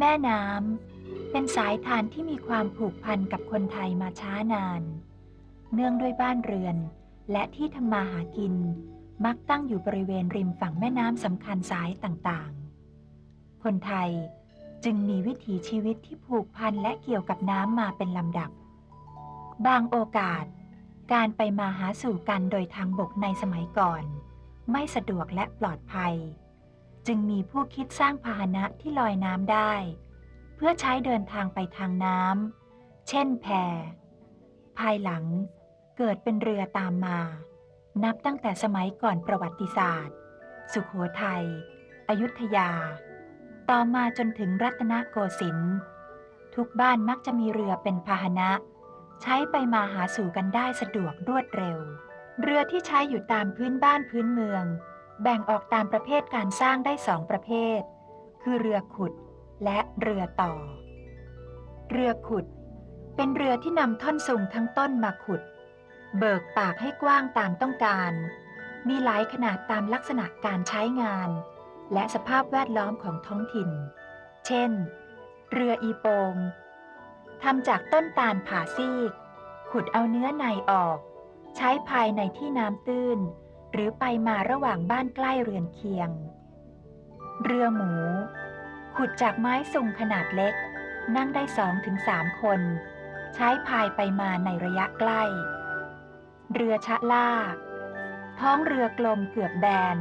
แม่น้ำเป็นสายทานที่มีความผูกพันกับคนไทยมาช้านาน เนื่องด้วยบ้านเรือน และที่ทำมาหากิน มักตั้งอยู่บริเวณริมฝั่งแม่น้ำสำคัญสายต่างๆ คนไทยจึงมีวิถีชีวิตที่ผูกพันและเกี่ยวกับน้ำมาเป็นลำดับ บางโอกาส การไปมาหาสู่กันโดยทางบกในสมัยก่อน ไม่สะดวกและปลอดภัย จึงมีผู้คิดสร้างพาหนะที่ลอยน้ำได้ เพื่อใช้เดินทางไปทางน้ำเช่นแพ ภายหลังเกิดเป็นเรือตามมา นับตั้งแต่สมัยก่อนประวัติศาสตร์ สุขโขทัย อยุธยา ต่อมาจนถึงรัตนโกสินทร์ ทุกบ้านมักจะมีเรือเป็นพาหนะ ใช้ไปมาหาสู่กันได้สะดวกรวดเร็ว เรือที่ใช้อยู่ตามพื้นบ้านพื้นเมือง แบ่งออกตามประเภทการสร้างได้สองประเภท คือเรือขุดและเรือต่อ เรือขุด เป็นเรือที่นำท่อนสูงทั้งต้นมาขุด เบิกปากให้กว้างตามต้องการ มีหลายขนาดตามลักษณะการใช้งาน และสภาพแวดล้อมของท้องถิ่น เช่น เรืออีโปงทำจากต้นตาลผ่าซีก ขุดเอาเนื้อในออก ใช้ภายในที่น้ำตื้น หรือไปมาระหว่างบ้านใกล้เรือนเคียง เรือหมู ขุดจากไม้สุงขนาดเล็ก นั่งได้สองถึงสามคน ใช้พายไปมาในระยะใกล้ เรือชะล่า ท้องเรือกลมเกือบแบน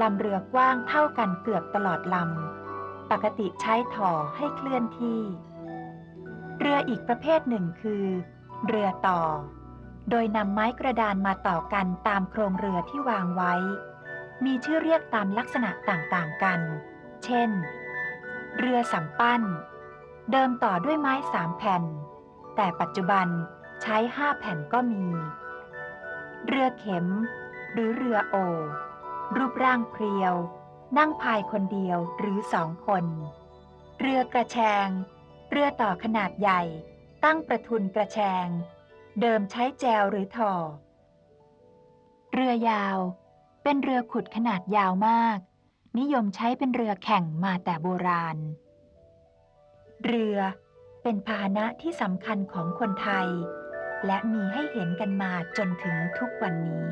ลำเรือกว้างเท่ากันเกือบตลอดลำ ปกติใช้ถ่อให้เคลื่อนที่ เรืออีกประเภทหนึ่งคือ เรือต่อ โดยนำไม้กระดานมาต่อกันตามโครงเรือที่วางไว้ มีชื่อเรียกตามลักษณะต่างๆกัน เช่น เรือสำปั้น เดิมต่อด้วยไม้สามแผ่น แต่ปัจจุบันใช้ห้าแผ่นก็มี เรือเข็ม หรือเรือโอ รูปร่างเพรียว นั่งพายคนเดียวหรือสองคน เรือกระแชง เรือต่อขนาดใหญ่ ตั้งประทุนกระแชง เดิมใช้แจวหรือถอ เรือยาว เป็นเรือขุดขนาดยาวมาก นิยมใช้เป็นเรือแข่งมาแต่โบราณ เรือเป็นพาหนะที่สำคัญของคนไทย และมีให้เห็นกันมาจนถึงทุกวันนี้